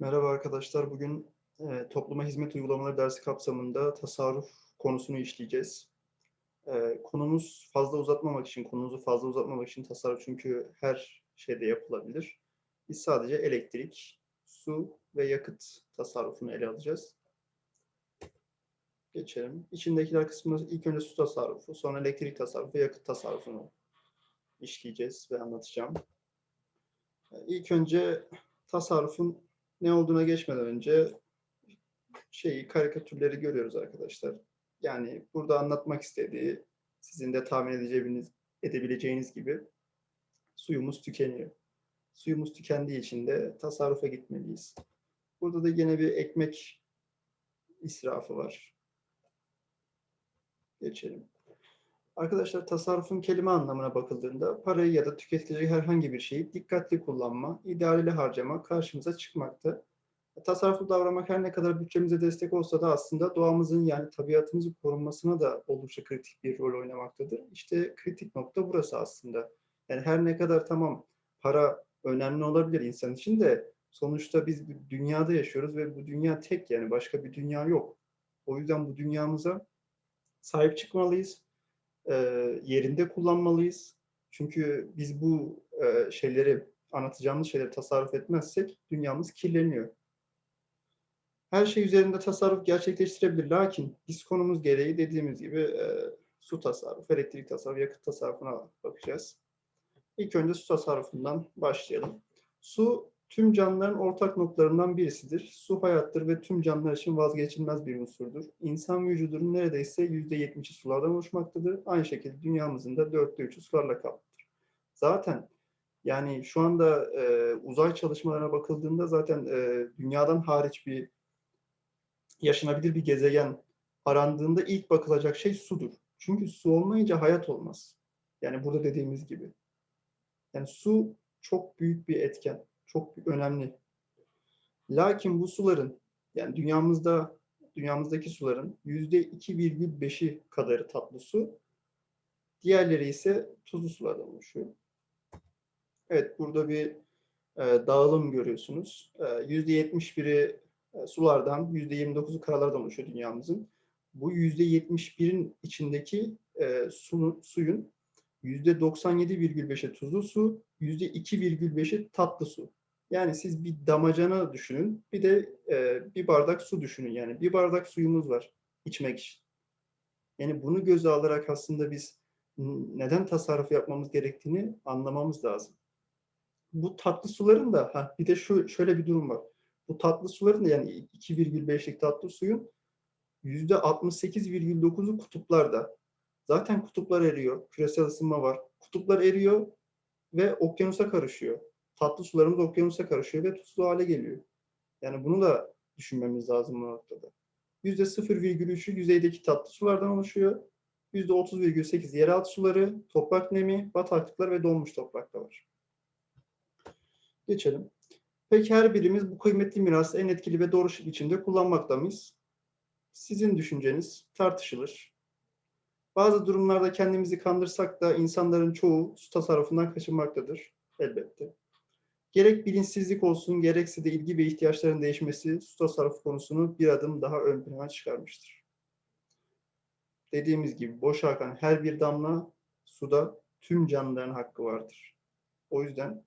Merhaba arkadaşlar. Bugün e, topluma hizmet uygulamaları dersi kapsamında tasarruf konusunu işleyeceğiz. E, konumuz fazla uzatmamak için, konumuzu fazla uzatmamak için tasarruf çünkü her şeyde yapılabilir. Biz sadece elektrik, su ve yakıt tasarrufunu ele alacağız. Geçelim. İçindekiler kısmı ilk önce su tasarrufu, sonra elektrik tasarrufu yakıt tasarrufunu işleyeceğiz ve anlatacağım. E, İlk önce tasarrufun ne olduğuna geçmeden önce şeyi karikatürleri görüyoruz arkadaşlar. Yani burada anlatmak istediği sizin de tahmin edeceğiniz, edebileceğiniz gibi suyumuz tükeniyor. Suyumuz tükendiği için de tasarrufa gitmeliyiz. Burada da yine bir ekmek israfı var. Geçelim. Arkadaşlar tasarrufun kelime anlamına bakıldığında parayı ya da tüketilecek herhangi bir şeyi dikkatli kullanma, idareli harcama karşımıza çıkmakta. Tasarruflu davranmak her ne kadar bütçemize destek olsa da aslında doğamızın yani tabiatımızın korunmasına da oldukça kritik bir rol oynamaktadır. İşte kritik nokta burası aslında. Yani her ne kadar tamam para önemli olabilir insan için de sonuçta biz bir dünyada yaşıyoruz ve bu dünya tek yani başka bir dünya yok. O yüzden bu dünyamıza sahip çıkmalıyız e, yerinde kullanmalıyız. Çünkü biz bu e, şeyleri, anlatacağımız şeyleri tasarruf etmezsek dünyamız kirleniyor. Her şey üzerinde tasarruf gerçekleştirebilir. Lakin biz konumuz gereği dediğimiz gibi e, su tasarrufu, elektrik tasarrufu, yakıt tasarrufuna bakacağız. İlk önce su tasarrufundan başlayalım. Su tüm canlıların ortak noktalarından birisidir. Su hayattır ve tüm canlılar için vazgeçilmez bir unsurdur. İnsan vücudunun neredeyse %70'i sulardan oluşmaktadır. Aynı şekilde dünyamızın da dörtte üçü sularla kaplıdır. Zaten yani şu anda e, uzay çalışmalarına bakıldığında zaten e, dünyadan hariç bir yaşanabilir bir gezegen arandığında ilk bakılacak şey sudur. Çünkü su olmayınca hayat olmaz. Yani burada dediğimiz gibi. Yani su çok büyük bir etken çok önemli. Lakin bu suların yani dünyamızda dünyamızdaki suların yüzde 2,5'i kadarı tatlı su. Diğerleri ise tuzlu sulardan oluşuyor. Evet burada bir e, dağılım görüyorsunuz. E, yüzde 71'i e, sulardan, yüzde 29'u karalardan oluşuyor dünyamızın. Bu yüzde 71'in içindeki e, su, suyun %97,5'i tuzlu su, %2,5'i tatlı su. Yani siz bir damacana düşünün, bir de e, bir bardak su düşünün. Yani bir bardak suyumuz var içmek için. Yani bunu göze alarak aslında biz neden tasarruf yapmamız gerektiğini anlamamız lazım. Bu tatlı suların da ha, bir de şu şöyle bir durum var. Bu tatlı suların da yani 2,5'lik tatlı suyun %68,9'u kutuplarda. Zaten kutuplar eriyor, küresel ısınma var. Kutuplar eriyor ve okyanusa karışıyor tatlı sularımız okyanusa karışıyor ve tuzlu hale geliyor. Yani bunu da düşünmemiz lazım bu noktada. %0,3'ü yüzeydeki tatlı sulardan oluşuyor. %30,8 yeraltı suları, toprak nemi, bataklıklar ve donmuş toprakta var. Geçelim. Peki her birimiz bu kıymetli mirası en etkili ve doğru biçimde kullanmakta mıyız? Sizin düşünceniz tartışılır. Bazı durumlarda kendimizi kandırsak da insanların çoğu su tasarrufundan kaçınmaktadır elbette. Gerek bilinçsizlik olsun, gerekse de ilgi ve ihtiyaçların değişmesi su tasarrufu konusunu bir adım daha ön plana çıkarmıştır. Dediğimiz gibi boş akan her bir damla suda tüm canlıların hakkı vardır. O yüzden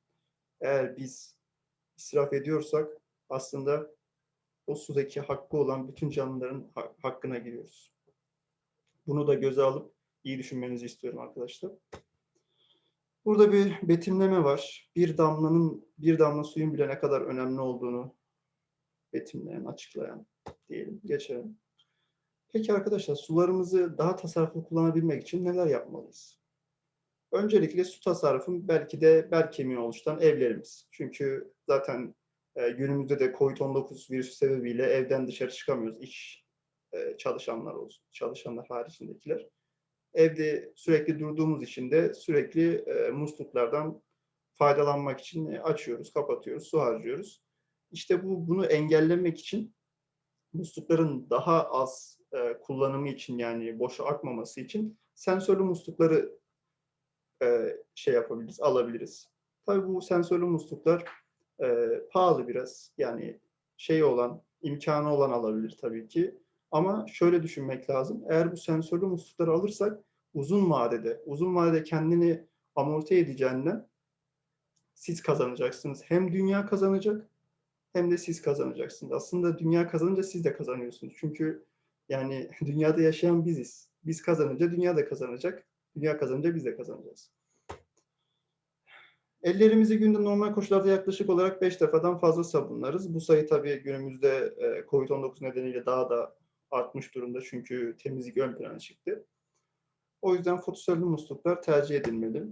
eğer biz israf ediyorsak aslında o sudaki hakkı olan bütün canlıların hakkına giriyoruz. Bunu da göze alıp iyi düşünmenizi istiyorum arkadaşlar. Burada bir betimleme var. Bir damlanın, bir damla suyun bile ne kadar önemli olduğunu betimleyen, açıklayan diyelim. Geçelim. Peki arkadaşlar sularımızı daha tasarruflu kullanabilmek için neler yapmalıyız? Öncelikle su tasarrufu belki de bel kemiği oluşturan evlerimiz. Çünkü zaten e, günümüzde de COVID-19 virüsü sebebiyle evden dışarı çıkamıyoruz. İş e, çalışanlar olsun, çalışanlar haricindekiler evde sürekli durduğumuz için de sürekli e, musluklardan faydalanmak için açıyoruz, kapatıyoruz, su harcıyoruz. İşte bu bunu engellemek için muslukların daha az e, kullanımı için yani boşa akmaması için sensörlü muslukları e, şey yapabiliriz, alabiliriz. Tabii bu sensörlü musluklar e, pahalı biraz. Yani şey olan, imkanı olan alabilir tabii ki. Ama şöyle düşünmek lazım. Eğer bu sensörlü muslukları alırsak uzun vadede, uzun vadede kendini amorti edeceğinden siz kazanacaksınız. Hem dünya kazanacak hem de siz kazanacaksınız. Aslında dünya kazanınca siz de kazanıyorsunuz. Çünkü yani dünyada yaşayan biziz. Biz kazanınca dünya da kazanacak. Dünya kazanınca biz de kazanacağız. Ellerimizi günde normal koşullarda yaklaşık olarak 5 defadan fazla sabunlarız. Bu sayı tabii günümüzde e, COVID-19 nedeniyle daha da artmış durumda çünkü temizlik ön plana çıktı. O yüzden fotosörlü musluklar tercih edilmeli.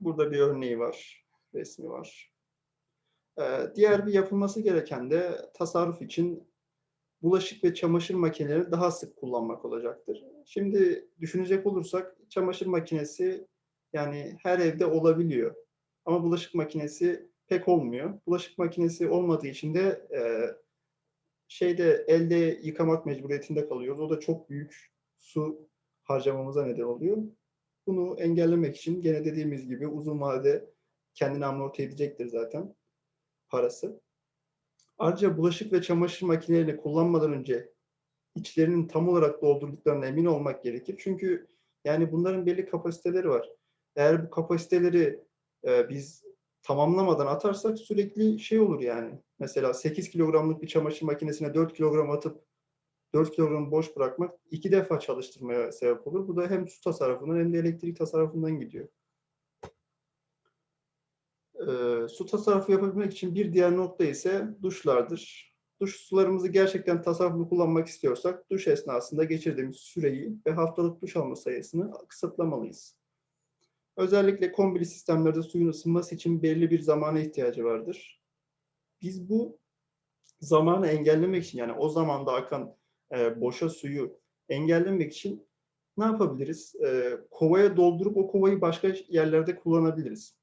Burada bir örneği var, resmi var. Ee, diğer bir yapılması gereken de tasarruf için bulaşık ve çamaşır makineleri daha sık kullanmak olacaktır. Şimdi düşünecek olursak çamaşır makinesi yani her evde olabiliyor. Ama bulaşık makinesi pek olmuyor. Bulaşık makinesi olmadığı için de e, şeyde elde yıkamak mecburiyetinde kalıyoruz. O da çok büyük su harcamamıza neden oluyor. Bunu engellemek için gene dediğimiz gibi uzun vadede kendini amorti edecektir zaten parası. Ayrıca bulaşık ve çamaşır makinelerini kullanmadan önce içlerinin tam olarak doldurduklarına emin olmak gerekir. Çünkü yani bunların belli kapasiteleri var. Eğer bu kapasiteleri e, biz tamamlamadan atarsak sürekli şey olur yani. Mesela 8 kilogramlık bir çamaşır makinesine 4 kilogram atıp 4 kilogram boş bırakmak iki defa çalıştırmaya sebep olur. Bu da hem su tasarrufundan hem de elektrik tasarrufundan gidiyor. Ee, su tasarrufu yapabilmek için bir diğer nokta ise duşlardır. Duş sularımızı gerçekten tasarruflu kullanmak istiyorsak duş esnasında geçirdiğimiz süreyi ve haftalık duş alma sayısını kısıtlamalıyız. Özellikle kombili sistemlerde suyun ısınması için belli bir zamana ihtiyacı vardır. Biz bu zamanı engellemek için yani o zamanda akan e, boşa suyu engellemek için ne yapabiliriz? E, kovaya doldurup o kovayı başka yerlerde kullanabiliriz.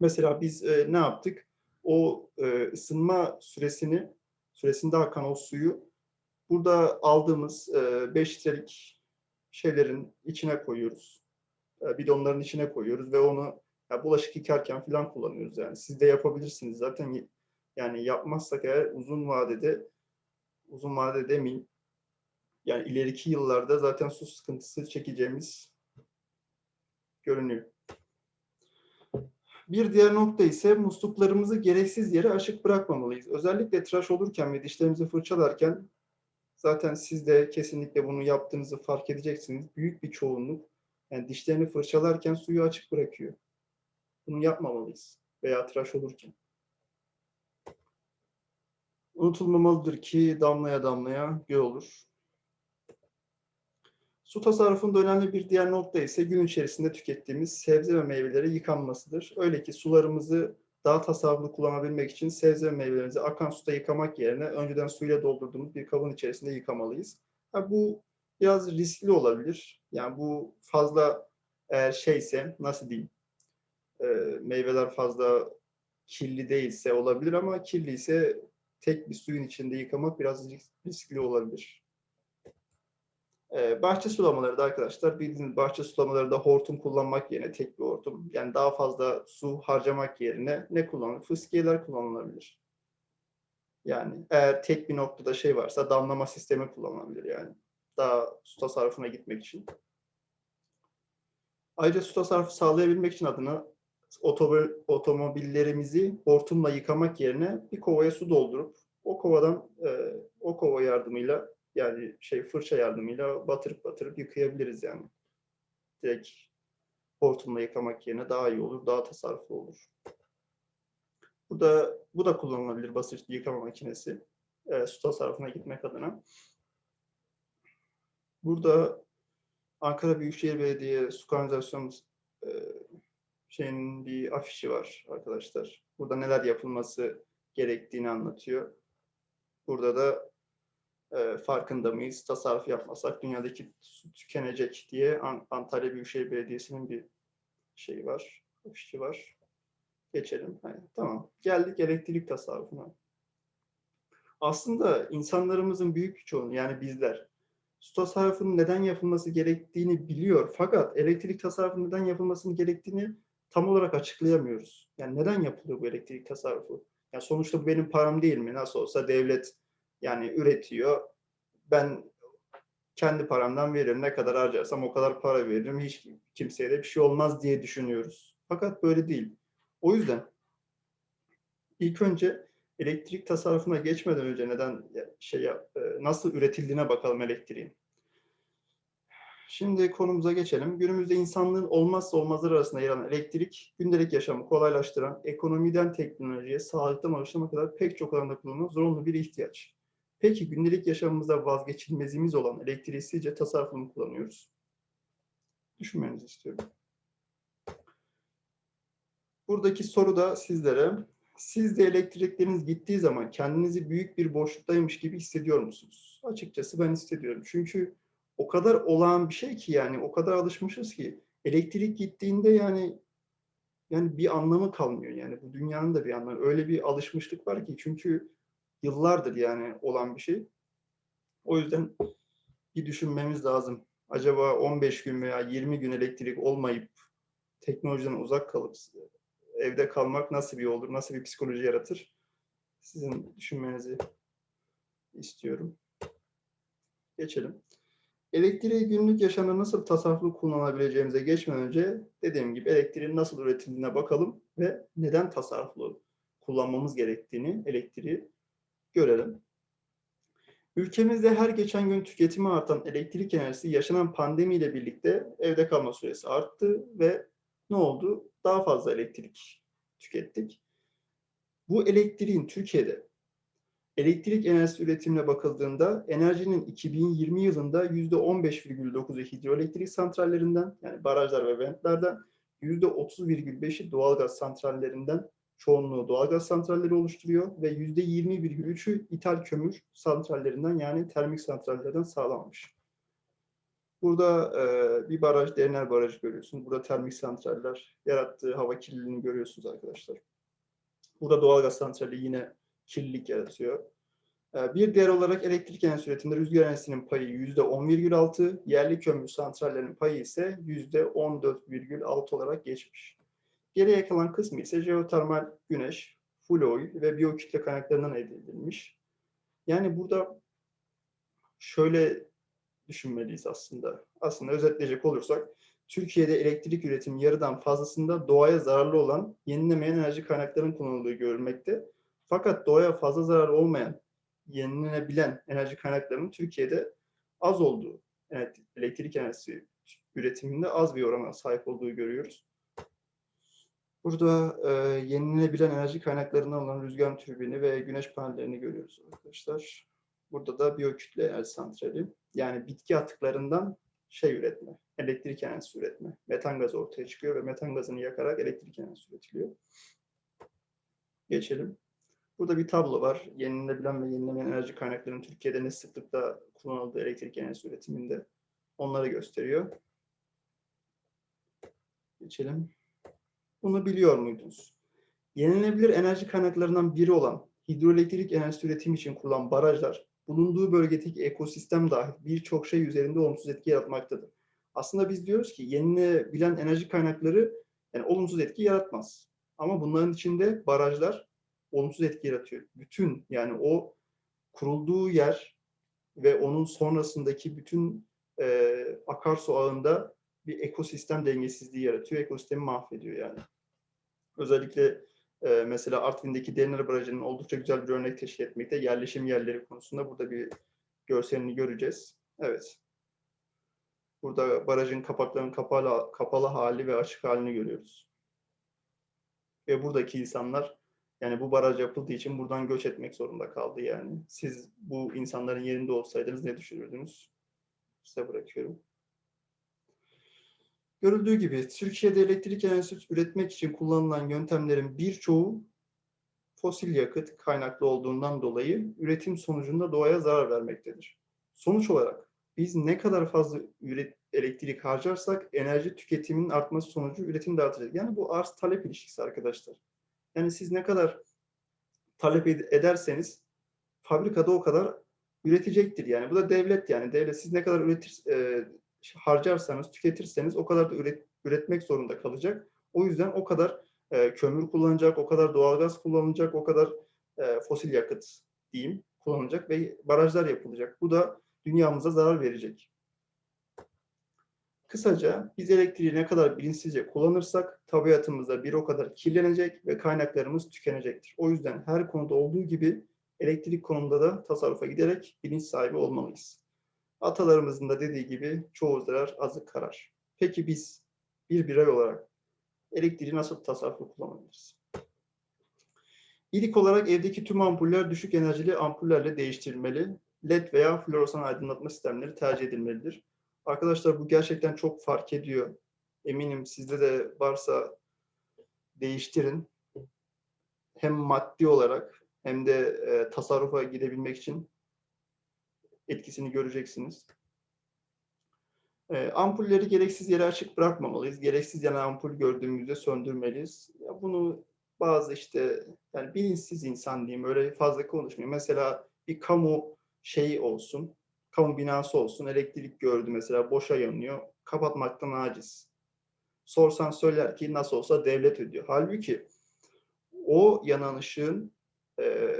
Mesela biz e, ne yaptık? O e, ısınma süresini, süresinde akan o suyu burada aldığımız 5 e, litrelik şeylerin içine koyuyoruz. E, bidonların içine koyuyoruz ve onu ya, bulaşık yıkarken falan kullanıyoruz yani. Siz de yapabilirsiniz. Zaten yani yapmazsak eğer uzun vadede uzun vadede demeyeyim yani ileriki yıllarda zaten su sıkıntısı çekeceğimiz görünüyor. Bir diğer nokta ise musluklarımızı gereksiz yere açık bırakmamalıyız. Özellikle tıraş olurken ve dişlerimizi fırçalarken zaten siz de kesinlikle bunu yaptığınızı fark edeceksiniz. Büyük bir çoğunluk yani dişlerini fırçalarken suyu açık bırakıyor. Bunu yapmamalıyız veya tıraş olurken. Unutulmamalıdır ki damlaya damlaya göl olur. Su tasarrufunda önemli bir diğer nokta ise gün içerisinde tükettiğimiz sebze ve meyveleri yıkanmasıdır. Öyle ki sularımızı daha tasarruflu kullanabilmek için sebze ve meyvelerimizi akan suda yıkamak yerine önceden suyla doldurduğumuz bir kabın içerisinde yıkamalıyız. Ha, bu biraz riskli olabilir. Yani bu fazla eğer şeyse nasıl diyeyim e, meyveler fazla kirli değilse olabilir ama kirli ise tek bir suyun içinde yıkamak biraz riskli olabilir. Ee, bahçe sulamaları da arkadaşlar bildiğiniz bahçe sulamalarında hortum kullanmak yerine tek bir hortum yani daha fazla su harcamak yerine ne kullanılır? Fıskiyeler kullanılabilir. Yani eğer tek bir noktada şey varsa damlama sistemi kullanılabilir yani. Daha su tasarrufuna gitmek için. Ayrıca su tasarrufu sağlayabilmek için adına otomobillerimizi hortumla yıkamak yerine bir kovaya su doldurup o kovadan e, o kova yardımıyla yani şey fırça yardımıyla batırıp batırıp yıkayabiliriz yani. Direkt hortumla yıkamak yerine daha iyi olur, daha tasarruflu olur. Bu da bu da kullanılabilir basit yıkama makinesi. E, su tasarrufuna gitmek adına. Burada Ankara Büyükşehir Belediye Su Kanalizasyon e, şeyin bir afişi var arkadaşlar. Burada neler yapılması gerektiğini anlatıyor. Burada da e, farkında mıyız? Tasarruf yapmasak dünyadaki su tükenecek diye Antalya Büyükşehir Belediyesi'nin bir şeyi var, afişi var. Geçelim. Yani, tamam. Geldik elektrik tasarrufuna. Aslında insanlarımızın büyük çoğunluğu yani bizler su tasarrufunun neden yapılması gerektiğini biliyor. Fakat elektrik tasarrufunun neden yapılmasının gerektiğini tam olarak açıklayamıyoruz. Yani neden yapılıyor bu elektrik tasarrufu? Ya sonuçta bu benim param değil mi? Nasıl olsa devlet yani üretiyor. Ben kendi paramdan veririm. Ne kadar harcarsam o kadar para veririm. Hiç kimseye de bir şey olmaz diye düşünüyoruz. Fakat böyle değil. O yüzden ilk önce elektrik tasarrufuna geçmeden önce neden şey e, nasıl üretildiğine bakalım elektriğin. Şimdi konumuza geçelim. Günümüzde insanlığın olmazsa olmazları arasında yer alan elektrik, gündelik yaşamı kolaylaştıran, ekonomiden teknolojiye, sağlıktan ulaşıma kadar pek çok alanda kullanılan zorunlu bir ihtiyaç. Peki gündelik yaşamımızda vazgeçilmezimiz olan elektriği sizce tasarruflu mu kullanıyoruz? Düşünmenizi istiyorum. Buradaki soru da sizlere. Siz de elektrikleriniz gittiği zaman kendinizi büyük bir boşluktaymış gibi hissediyor musunuz? Açıkçası ben hissediyorum. Çünkü o kadar olağan bir şey ki yani o kadar alışmışız ki elektrik gittiğinde yani yani bir anlamı kalmıyor yani bu dünyanın da bir anlamı. Öyle bir alışmışlık var ki çünkü yıllardır yani olan bir şey. O yüzden bir düşünmemiz lazım. Acaba 15 gün veya 20 gün elektrik olmayıp teknolojiden uzak kalıp evde kalmak nasıl bir olur, nasıl bir psikoloji yaratır? Sizin düşünmenizi istiyorum. Geçelim. Elektriği günlük yaşamda nasıl tasarruflu kullanabileceğimize geçmeden önce dediğim gibi elektriğin nasıl üretildiğine bakalım ve neden tasarruflu kullanmamız gerektiğini elektriği görelim. Ülkemizde her geçen gün tüketimi artan elektrik enerjisi yaşanan pandemiyle birlikte evde kalma süresi arttı ve ne oldu? Daha fazla elektrik tükettik. Bu elektriğin Türkiye'de elektrik enerjisi üretimine bakıldığında enerjinin 2020 yılında %15,9'u hidroelektrik santrallerinden yani barajlar ve ventlerden %30,5'i doğalgaz santrallerinden çoğunluğu doğalgaz santralleri oluşturuyor ve %20,3'ü ithal kömür santrallerinden yani termik santrallerden sağlanmış. Burada e, bir baraj, Derinler Barajı görüyorsunuz. Burada termik santraller yarattığı hava kirliliğini görüyorsunuz arkadaşlar. Burada doğalgaz santrali yine kirlilik yaratıyor. E, bir diğer olarak elektrik enerjisi üretiminde rüzgar enerjisinin payı %10,6, yerli kömür santrallerinin payı ise %14,6 olarak geçmiş. Geriye kalan kısmı ise jeotermal güneş, oil ve biyokütle kaynaklarından elde edilmiş. Yani burada şöyle düşünmeliyiz aslında. Aslında özetleyecek olursak, Türkiye'de elektrik üretimi yarıdan fazlasında doğaya zararlı olan yenilemeyen enerji kaynaklarının kullanıldığı görülmekte. Fakat doğaya fazla zarar olmayan, yenilenebilen enerji kaynaklarının Türkiye'de az olduğu, elektrik enerjisi üretiminde az bir orana sahip olduğu görüyoruz. Burada e, yenilenebilen enerji kaynaklarından olan rüzgar türbini ve güneş panellerini görüyoruz arkadaşlar. Burada da biyokütle enerji santrali. Yani bitki atıklarından şey üretme, elektrik enerjisi üretme. Metan gazı ortaya çıkıyor ve metan gazını yakarak elektrik enerjisi üretiliyor. Geçelim. Burada bir tablo var. Yenilenebilen ve yenilemeyen enerji kaynaklarının Türkiye'de ne sıklıkla kullanıldığı elektrik enerjisi üretiminde. Onları gösteriyor. Geçelim. Bunu biliyor muydunuz? Yenilenebilir enerji kaynaklarından biri olan hidroelektrik enerjisi üretimi için kullanılan barajlar bulunduğu bölgedeki ekosistem dahil birçok şey üzerinde olumsuz etki yaratmaktadır. Aslında biz diyoruz ki yenilenebilen enerji kaynakları yani olumsuz etki yaratmaz. Ama bunların içinde barajlar olumsuz etki yaratıyor. Bütün yani o kurulduğu yer ve onun sonrasındaki bütün e, akarsu ağında bir ekosistem dengesizliği yaratıyor. Ekosistemi mahvediyor yani. Özellikle e, mesela Artvin'deki Derinler Barajı'nın oldukça güzel bir örnek teşkil etmekte. Yerleşim yerleri konusunda burada bir görselini göreceğiz. Evet. Burada barajın kapaklarının kapalı, kapalı hali ve açık halini görüyoruz. Ve buradaki insanlar yani bu baraj yapıldığı için buradan göç etmek zorunda kaldı yani. Siz bu insanların yerinde olsaydınız ne düşünürdünüz? Size bırakıyorum. Görüldüğü gibi Türkiye'de elektrik enerjisi üretmek için kullanılan yöntemlerin birçoğu fosil yakıt kaynaklı olduğundan dolayı üretim sonucunda doğaya zarar vermektedir. Sonuç olarak biz ne kadar fazla üret, elektrik harcarsak enerji tüketiminin artması sonucu üretim de artacak. Yani bu arz talep ilişkisi arkadaşlar. Yani siz ne kadar talep ederseniz fabrikada o kadar üretecektir. Yani bu da devlet yani devlet siz ne kadar üretir e, harcarsanız, tüketirseniz o kadar da üret, üretmek zorunda kalacak. O yüzden o kadar e, kömür kullanacak, o kadar doğalgaz kullanılacak, o kadar e, fosil yakıt diyeyim kullanılacak ve barajlar yapılacak. Bu da dünyamıza zarar verecek. Kısaca biz elektriği ne kadar bilinçsizce kullanırsak tabiatımızda bir o kadar kirlenecek ve kaynaklarımız tükenecektir. O yüzden her konuda olduğu gibi elektrik konumunda da tasarrufa giderek bilinç sahibi olmalıyız. Atalarımızın da dediği gibi çoğu zarar azı karar. Peki biz bir birey olarak elektriği nasıl tasarruflu kullanabiliriz? İlk olarak evdeki tüm ampuller düşük enerjili ampullerle değiştirilmeli. LED veya floresan aydınlatma sistemleri tercih edilmelidir. Arkadaşlar bu gerçekten çok fark ediyor. Eminim sizde de varsa değiştirin. Hem maddi olarak hem de e, tasarrufa gidebilmek için etkisini göreceksiniz. E, ampulleri gereksiz yere açık bırakmamalıyız. Gereksiz yanan ampul gördüğümüzde söndürmeliyiz. Ya bunu bazı işte yani bilinçsiz insan diyeyim öyle fazla konuşmayayım. Mesela bir kamu şeyi olsun, kamu binası olsun, elektrik gördü mesela boşa yanıyor, kapatmaktan aciz. Sorsan söyler ki nasıl olsa devlet ödüyor. Halbuki o yanan ışığın e,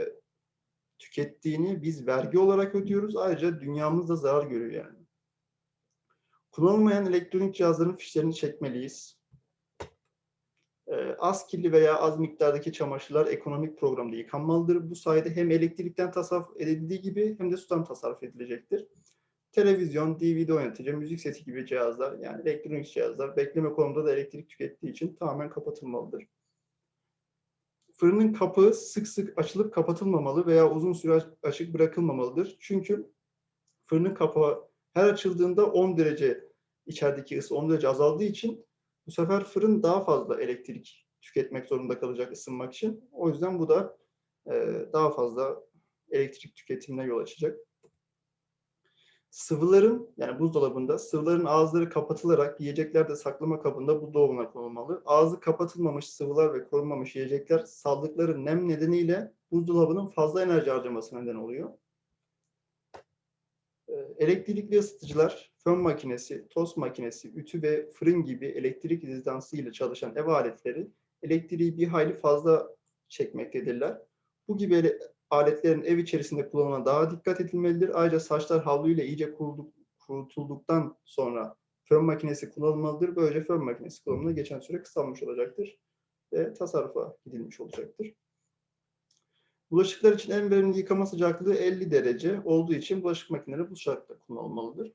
tükettiğini biz vergi olarak ödüyoruz. Ayrıca dünyamız da zarar görüyor yani. Kullanılmayan elektronik cihazların fişlerini çekmeliyiz. E, az kirli veya az miktardaki çamaşırlar ekonomik programda yıkanmalıdır. Bu sayede hem elektrikten tasarruf edildiği gibi hem de sudan tasarruf edilecektir. Televizyon, DVD oynatıcı, müzik seti gibi cihazlar yani elektronik cihazlar bekleme konumunda da elektrik tükettiği için tamamen kapatılmalıdır. Fırının kapağı sık sık açılıp kapatılmamalı veya uzun süre açık bırakılmamalıdır. Çünkü fırının kapağı her açıldığında 10 derece içerideki ısı 10 derece azaldığı için bu sefer fırın daha fazla elektrik tüketmek zorunda kalacak ısınmak için. O yüzden bu da e, daha fazla elektrik tüketimine yol açacak. Sıvıların yani buzdolabında sıvıların ağızları kapatılarak yiyecekler de saklama kabında buzdolabına konulmalı. Ağzı kapatılmamış sıvılar ve korunmamış yiyecekler saldıkları nem nedeniyle buzdolabının fazla enerji harcaması neden oluyor. Elektrikli ısıtıcılar, fön makinesi, tost makinesi, ütü ve fırın gibi elektrik rezistansı ile çalışan ev aletleri elektriği bir hayli fazla çekmektedirler. Bu gibi aletlerin ev içerisinde kullanımına daha dikkat edilmelidir. Ayrıca saçlar havluyla iyice kurutulduktan sonra fön makinesi kullanılmalıdır. Böylece fön makinesi kullanımına geçen süre kısalmış olacaktır ve tasarrufa gidilmiş olacaktır. Bulaşıklar için en verimli yıkama sıcaklığı 50 derece olduğu için bulaşık makineleri bu şartta kullanılmalıdır.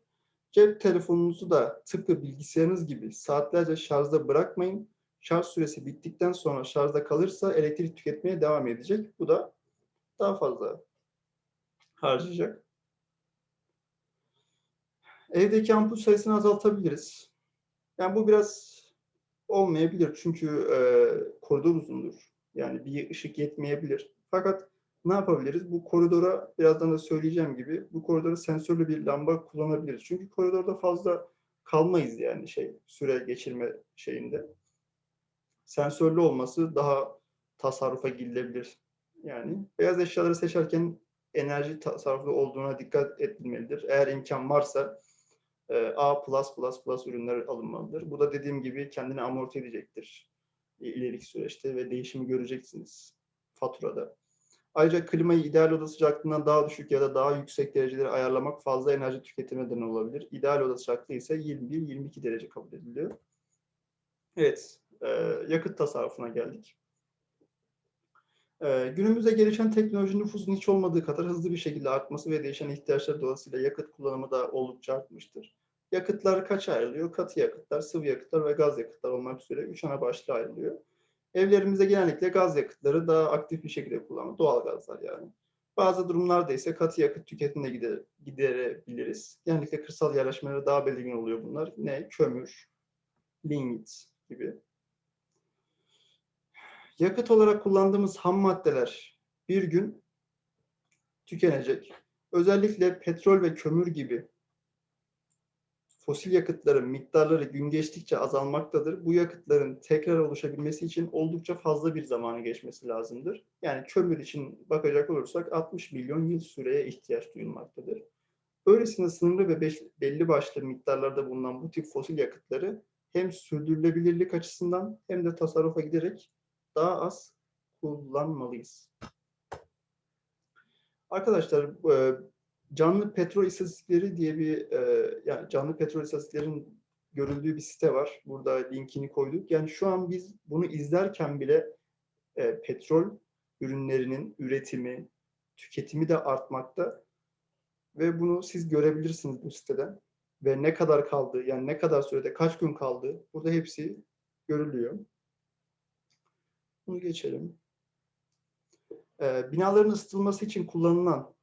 Cep telefonunuzu da tıpkı bilgisayarınız gibi saatlerce şarjda bırakmayın. Şarj süresi bittikten sonra şarjda kalırsa elektrik tüketmeye devam edecek. Bu da daha fazla harcayacak. Evdeki ampul sayısını azaltabiliriz. Yani bu biraz olmayabilir çünkü e, koridor uzundur. Yani bir ışık yetmeyebilir. Fakat ne yapabiliriz? Bu koridora birazdan da söyleyeceğim gibi bu koridora sensörlü bir lamba kullanabiliriz. Çünkü koridorda fazla kalmayız yani şey süre geçirme şeyinde. Sensörlü olması daha tasarrufa gidilebilir. Yani beyaz eşyaları seçerken enerji tasarrufu olduğuna dikkat edilmelidir. Eğer imkan varsa e, A++ ürünler alınmalıdır. Bu da dediğim gibi kendini amorti edecektir ileriki süreçte ve değişimi göreceksiniz faturada. Ayrıca klimayı ideal oda sıcaklığından daha düşük ya da daha yüksek dereceleri ayarlamak fazla enerji tüketimi neden olabilir. İdeal oda sıcaklığı ise 21-22 derece kabul ediliyor. Evet, e, yakıt tasarrufuna geldik. E, günümüzde gelişen teknoloji nüfusun hiç olmadığı kadar hızlı bir şekilde artması ve değişen ihtiyaçlar dolayısıyla yakıt kullanımı da oldukça artmıştır. Yakıtlar kaç ayrılıyor? Katı yakıtlar, sıvı yakıtlar ve gaz yakıtlar olmak üzere üç ana başlığa ayrılıyor. Evlerimizde genellikle gaz yakıtları daha aktif bir şekilde kullanılıyor. Doğal gazlar yani. Bazı durumlarda ise katı yakıt tüketimine gider, giderebiliriz. Genellikle kırsal yerleşmelerde daha belirgin oluyor bunlar. Ne? Kömür, lignit gibi. Yakıt olarak kullandığımız ham maddeler bir gün tükenecek. Özellikle petrol ve kömür gibi fosil yakıtların miktarları gün geçtikçe azalmaktadır. Bu yakıtların tekrar oluşabilmesi için oldukça fazla bir zamanı geçmesi lazımdır. Yani kömür için bakacak olursak 60 milyon yıl süreye ihtiyaç duyulmaktadır. Böylesine sınırlı ve belli başlı miktarlarda bulunan bu tip fosil yakıtları hem sürdürülebilirlik açısından hem de tasarrufa giderek daha az kullanmalıyız. Arkadaşlar e, canlı petrol istatistikleri diye bir e, yani canlı petrol istatistiklerin görüldüğü bir site var. Burada linkini koyduk. Yani şu an biz bunu izlerken bile e, petrol ürünlerinin üretimi, tüketimi de artmakta. Ve bunu siz görebilirsiniz bu siteden. Ve ne kadar kaldı, yani ne kadar sürede, kaç gün kaldı, burada hepsi görülüyor. Bunu geçelim. E, binaların ısıtılması için kullanılan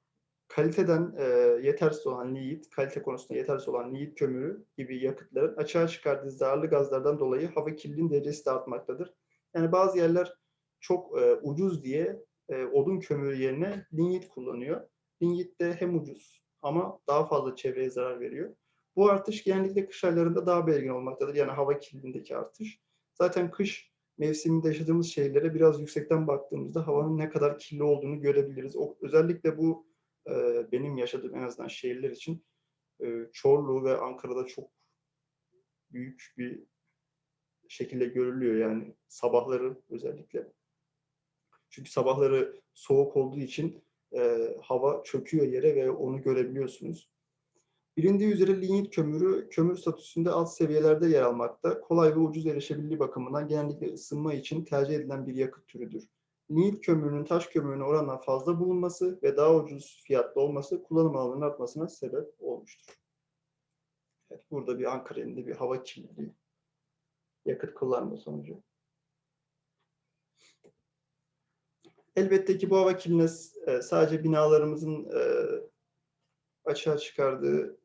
kaliteden e, yetersiz olan linyit, kalite konusunda yetersiz olan linyit kömürü gibi yakıtların açığa çıkardığı zararlı gazlardan dolayı hava kirliliğinin derecesi de artmaktadır. Yani bazı yerler çok e, ucuz diye e, odun kömürü yerine linyit kullanıyor. Linyit de hem ucuz ama daha fazla çevreye zarar veriyor. Bu artış genellikle kış aylarında daha belirgin olmaktadır. Yani hava kirliliğindeki artış. Zaten kış mevsiminde yaşadığımız şehirlere biraz yüksekten baktığımızda havanın ne kadar kirli olduğunu görebiliriz. O, özellikle bu benim yaşadığım en azından şehirler için Çorlu ve Ankara'da çok büyük bir şekilde görülüyor yani sabahları özellikle. Çünkü sabahları soğuk olduğu için e, hava çöküyor yere ve onu görebiliyorsunuz. Bilindiği üzere linyit kömürü kömür statüsünde alt seviyelerde yer almakta. Kolay ve ucuz erişebilirliği bakımından genellikle ısınma için tercih edilen bir yakıt türüdür. Linyit kömürünün taş kömürüne oranla fazla bulunması ve daha ucuz fiyatlı olması kullanım alanının artmasına sebep olmuştur. Evet, burada bir Ankara elinde bir hava kirliliği yakıt kullanma sonucu. Elbette ki bu hava kirliliğine e, sadece binalarımızın e, açığa çıkardığı,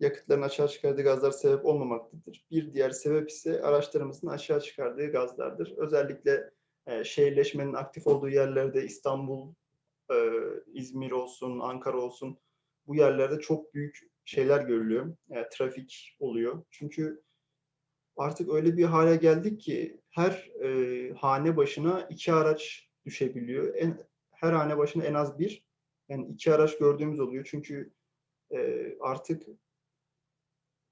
yakıtların açığa çıkardığı gazlar sebep olmamaktadır. Bir diğer sebep ise araçlarımızın açığa çıkardığı gazlardır. Özellikle e, şehirleşmenin aktif olduğu yerlerde İstanbul, İzmir olsun, Ankara olsun bu yerlerde çok büyük şeyler görülüyor. Yani trafik oluyor. Çünkü artık öyle bir hale geldik ki her e, hane başına iki araç düşebiliyor. En, her hane başına en az bir, yani iki araç gördüğümüz oluyor. Çünkü e, artık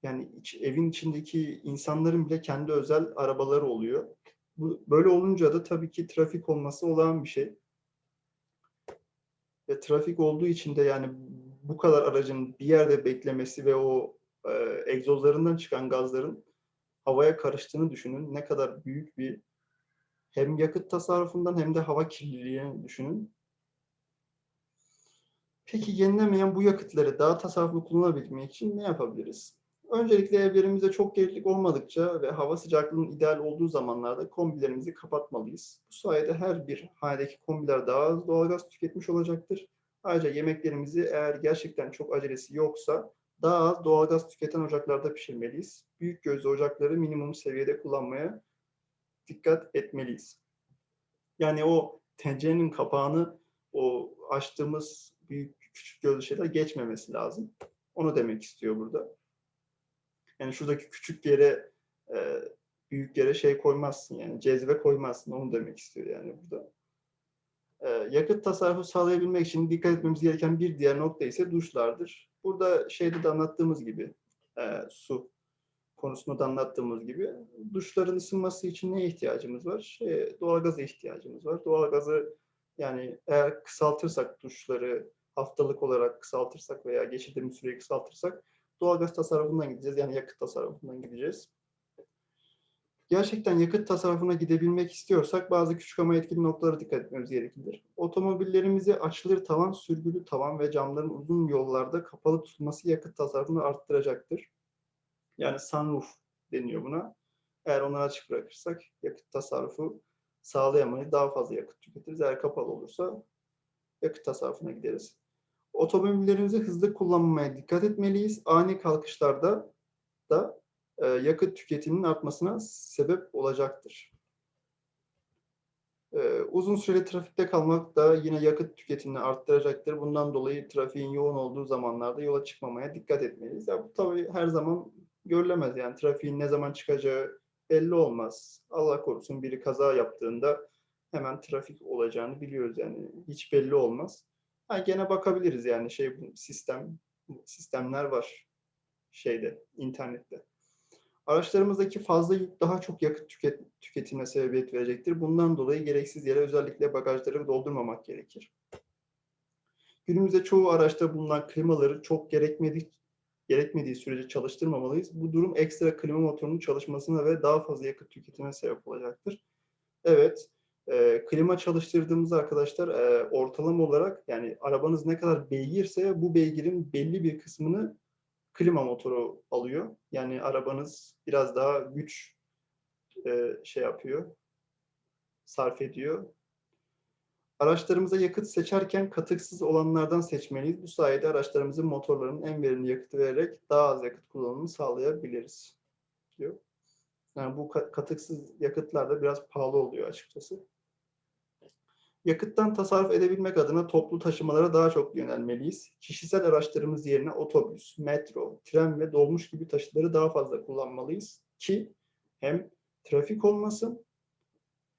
yani iç, evin içindeki insanların bile kendi özel arabaları oluyor. Bu, böyle olunca da tabii ki trafik olması olağan bir şey. Ve trafik olduğu için de yani bu kadar aracın bir yerde beklemesi ve o e, egzozlarından çıkan gazların havaya karıştığını düşünün. Ne kadar büyük bir hem yakıt tasarrufundan hem de hava kirliliğini düşünün. Peki yenilemeyen bu yakıtları daha tasarruflu kullanabilmek için ne yapabiliriz? Öncelikle evlerimizde çok gerilik olmadıkça ve hava sıcaklığının ideal olduğu zamanlarda kombilerimizi kapatmalıyız. Bu sayede her bir hanedeki kombiler daha az doğalgaz tüketmiş olacaktır. Ayrıca yemeklerimizi eğer gerçekten çok acelesi yoksa daha az doğalgaz tüketen ocaklarda pişirmeliyiz. Büyük gözlü ocakları minimum seviyede kullanmaya dikkat etmeliyiz. Yani o tencerenin kapağını o açtığımız büyük küçük gözlü şeyler geçmemesi lazım. Onu demek istiyor burada. Yani şuradaki küçük yere e, büyük yere şey koymazsın yani cezve koymazsın onu demek istiyor yani burada. E, yakıt tasarrufu sağlayabilmek için dikkat etmemiz gereken bir diğer nokta ise duşlardır. Burada şeyde de anlattığımız gibi e, su konusunda da anlattığımız gibi duşların ısınması için neye ihtiyacımız var? Şey, doğalgaza ihtiyacımız var. Doğalgazı yani eğer kısaltırsak duşları haftalık olarak kısaltırsak veya geçirdiğimiz süreyi kısaltırsak doğalgaz tasarrufundan gideceğiz. Yani yakıt tasarrufundan gideceğiz. Gerçekten yakıt tasarrufuna gidebilmek istiyorsak bazı küçük ama etkili noktalara dikkat etmemiz gerekir. Otomobillerimizi açılır tavan, sürgülü tavan ve camların uzun yollarda kapalı tutulması yakıt tasarrufunu arttıracaktır. Yani sunroof deniyor buna. Eğer onları açık bırakırsak yakıt tasarrufu sağlayamayız. Daha fazla yakıt tüketiriz. Eğer kapalı olursa yakıt tasarrufuna gideriz. Otomobillerimizi hızlı kullanmaya dikkat etmeliyiz. Ani kalkışlarda da e, yakıt tüketiminin artmasına sebep olacaktır. E, uzun süreli trafikte kalmak da yine yakıt tüketimini arttıracaktır. Bundan dolayı trafiğin yoğun olduğu zamanlarda yola çıkmamaya dikkat etmeliyiz. Ya bu tabii her zaman görülemez. Yani trafiğin ne zaman çıkacağı belli olmaz. Allah korusun biri kaza yaptığında hemen trafik olacağını biliyoruz yani. Hiç belli olmaz. Ha, gene bakabiliriz yani şey sistem sistemler var şeyde internette. Araçlarımızdaki fazla yük daha çok yakıt tüket, tüketimine sebebiyet verecektir. Bundan dolayı gereksiz yere özellikle bagajları doldurmamak gerekir. Günümüzde çoğu araçta bulunan klimaları çok gerekmediği, gerekmediği sürece çalıştırmamalıyız. Bu durum ekstra klima motorunun çalışmasına ve daha fazla yakıt tüketimine sebep olacaktır. Evet, e, klima çalıştırdığımız arkadaşlar e, ortalama olarak yani arabanız ne kadar beygirse bu beygirin belli bir kısmını klima motoru alıyor. Yani arabanız biraz daha güç e, şey yapıyor, sarf ediyor. Araçlarımıza yakıt seçerken katıksız olanlardan seçmeliyiz. Bu sayede araçlarımızın motorlarının en verimli yakıtı vererek daha az yakıt kullanımını sağlayabiliriz. Diyor. Yani bu katıksız yakıtlar da biraz pahalı oluyor açıkçası. Yakıttan tasarruf edebilmek adına toplu taşımalara daha çok yönelmeliyiz. Kişisel araçlarımız yerine otobüs, metro, tren ve dolmuş gibi taşıtları daha fazla kullanmalıyız ki hem trafik olmasın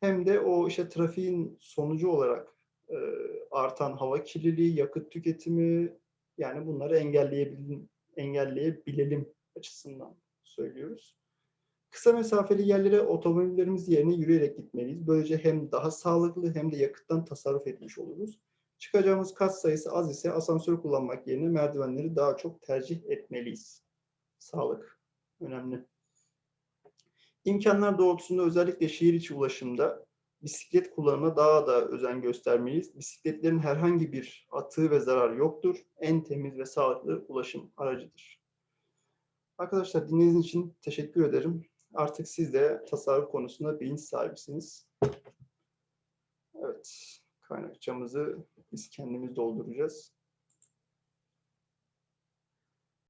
hem de o işte trafiğin sonucu olarak e, artan hava kirliliği, yakıt tüketimi yani bunları engelleyebilelim, engelleyebilelim açısından söylüyoruz. Kısa mesafeli yerlere otomobillerimiz yerine yürüyerek gitmeliyiz. Böylece hem daha sağlıklı hem de yakıttan tasarruf etmiş oluruz. Çıkacağımız kat sayısı az ise asansör kullanmak yerine merdivenleri daha çok tercih etmeliyiz. Sağlık önemli. İmkanlar doğrultusunda özellikle şehir içi ulaşımda bisiklet kullanımına daha da özen göstermeliyiz. Bisikletlerin herhangi bir atığı ve zararı yoktur. En temiz ve sağlıklı ulaşım aracıdır. Arkadaşlar dinlediğiniz için teşekkür ederim. Artık siz de tasarruf konusunda bilinç sahibisiniz. Evet, kaynakçamızı biz kendimiz dolduracağız.